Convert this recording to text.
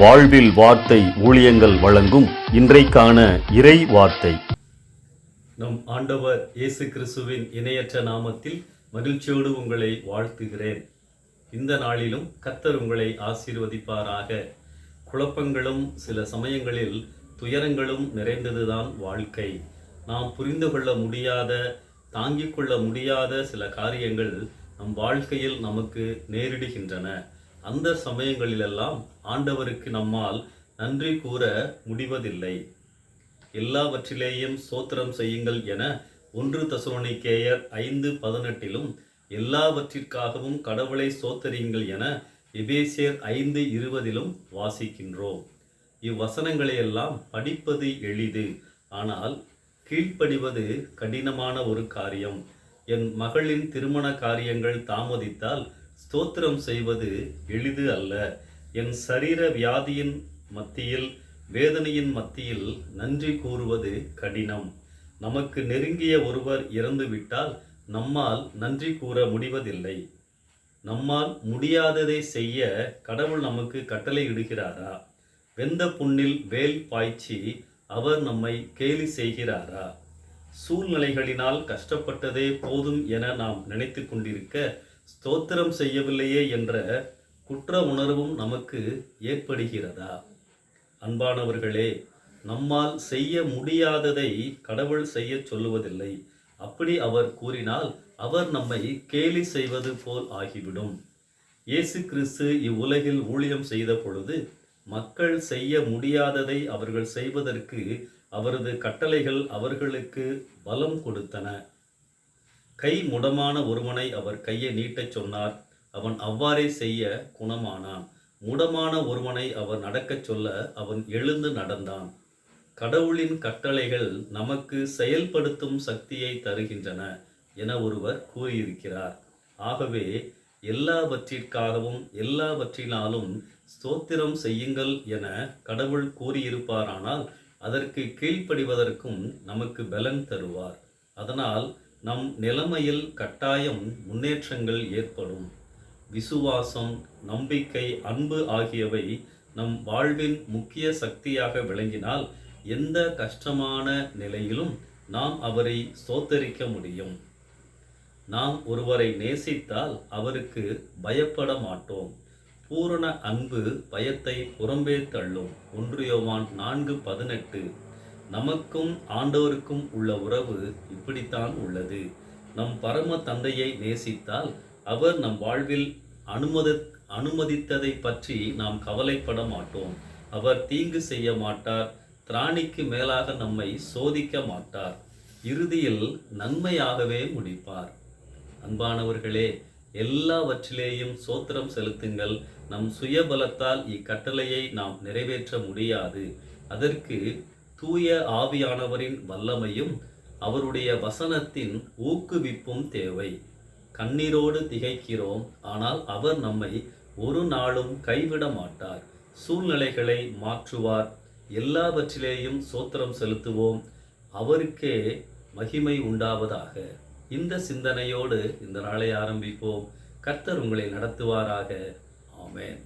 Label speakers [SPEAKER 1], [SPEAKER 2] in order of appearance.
[SPEAKER 1] வாழ்வில் வார்த்தை ஊழியங்கள் வழங்கும் இன்றைக்கான இறை வார்த்தை.
[SPEAKER 2] நம் ஆண்டவர் இயேசு கிறிஸ்துவின் இணையற்ற நாமத்தில் மகிழ்ச்சியோடு உங்களை வாழ்த்துகிறேன். இந்த நாளிலும் கத்தர் உங்களை ஆசீர்வதிப்பாராக. குழப்பங்களும் சில சமயங்களில் துயரங்களும் நிறைந்ததுதான் வாழ்க்கை. நாம் புரிந்து கொள்ள முடியாத தாங்கிக் கொள்ள முடியாத சில காரியங்கள் நம் வாழ்க்கையில் நமக்கு நேரிடுகின்றன. அந்த சமயங்களிலெல்லாம் ஆண்டவருக்கு நம்மால் நன்றி கூற முடிவதில்லை. எல்லாவற்றிலேயும் சோத்திரம் செய்யுங்கள் என ஒன்று தசுவனிக்கேயர் ஐந்து பதினெட்டிலும் எல்லாவற்றிற்காகவும் கடவுளை சோத்தரியுங்கள் என எபேசியர் ஐந்து இருபதிலும் வாசிக்கின்றோம். இவ்வசனங்களையெல்லாம் படிப்பது எளிது ஆனால் கீழ்ப்படிவது கடினமான ஒரு காரியம். என் மகளின் திருமண காரியங்கள் தாமதித்தால் ஸ்தோத்திரம் செய்வது எளிது அல்ல. என் சரீர வியாதியின் மத்தியில் வேதனையின் மத்தியில் நன்றி கூறுவது கடினம். நமக்கு நெருங்கிய ஒருவர் இறந்துவிட்டால் நம்மால் நன்றி கூற முடிவதில்லை. நம்மால் முடியாததை செய்ய கடவுள் நமக்கு கட்டளை இடுகிறாரா வெந்த புண்ணில் வேல் பாய்ச்சி அவர் நம்மை கேலி செய்கிறாரா? சூழ்நிலைகளினால் கஷ்டப்பட்டதே போதும் என நாம் நினைத்து கொண்டிருக்க ஸ்தோத்திரம் செய்யவில்லையே என்ற குற்ற உணர்வும் நமக்கு ஏற்படுகிறதா? அன்பானவர்களே நம்மால் செய்ய முடியாததை கடவுள் செய்யச் சொல்லுவதில்லை. அப்படி அவர் கூறினால் அவர் நம்மை கேலி செய்வது போல் ஆகிவிடும். இயேசு கிறிஸ்து இவ்வுலகில் ஊழியம் செய்த பொழுது மக்கள் செய்ய முடியாததை அவர்கள் செய்வதற்கு அவரது கட்டளைகள் அவர்களுக்கு பலம் கொடுத்தன. கை முடமான ஒருவனை அவர் கையை நீட்டச் சொன்னார். அவன் அவ்வாறே செய்ய குணமானான். முடமான ஒருவனை அவர் நடக்கச் சொல்ல அவன் எழுந்து நடந்தான். கடவுளின் கட்டளைகள் நமக்கு செயல்படுத்தும் சக்தியை தருகின்றன என ஒருவர் கூறியிருக்கிறார். ஆகவே எல்லாவற்றிற்காகவும் எல்லாவற்றினாலும் ஸ்தோத்திரம் செய்யுங்கள் என கடவுள் கூறியிருப்பாரானால் அதற்கு கீழ்ப்படிவதற்கும் நமக்கு பலன் தருவார். அதனால் நம் நிலைமையில் கட்டாயம் முன்னேற்றங்கள் ஏற்படும். விசுவாசம் நம்பிக்கை அன்பு ஆகியவை நம் வாழ்வின் முக்கிய சக்தியாக விளங்கினால் எந்த கஷ்டமான நிலையிலும் நாம் அவரை சோத்தரிக்க முடியும். நாம் ஒருவரை நேசித்தால் அவருக்கு பயப்பட மாட்டோம். பூரண அன்பு பயத்தை புறம்பே தள்ளும். ஒன்றியோவான் நான்கு பதினெட்டு. நமக்கும் ஆண்டவருக்கும் உள்ள உறவு இப்படித்தான் உள்ளது. நம் பரம தந்தையை நேசித்தால் அவர் நம் வாழ்வில் அனுமதி அனுமதித்ததை பற்றி நாம் கவலைப்பட மாட்டோம். அவர் தீங்கு செய்ய மாட்டார் திராணிக்கு மேலாக நம்மை சோதிக்க மாட்டார். இறுதியில் நன்மையாகவே முடிப்பார். அன்பானவர்களே எல்லாவற்றிலேயும் சோத்திரம் செலுத்துங்கள். நம் சுயபலத்தால் இக்கட்டளையை நாம் நிறைவேற்ற முடியாது. அதற்கு தூய ஆவியானவரின் வல்லமையும் அவருடைய வசனத்தின் ஊக்குவிப்பும் தேவை. கண்ணீரோடு திகைக்கிறோம் ஆனால் அவர் நம்மை ஒரு நாளும் கைவிட மாட்டார். சூழ்நிலைகளை மாற்றுவார். எல்லாவற்றிலேயும் சோத்திரம் செலுத்துவோம். அவருக்கே மகிமை உண்டாவதாக. இந்த சிந்தனையோடு இந்த நாளை ஆரம்பிப்போம். கர்த்தர் உங்களை நடத்துவாராக. ஆமேன்.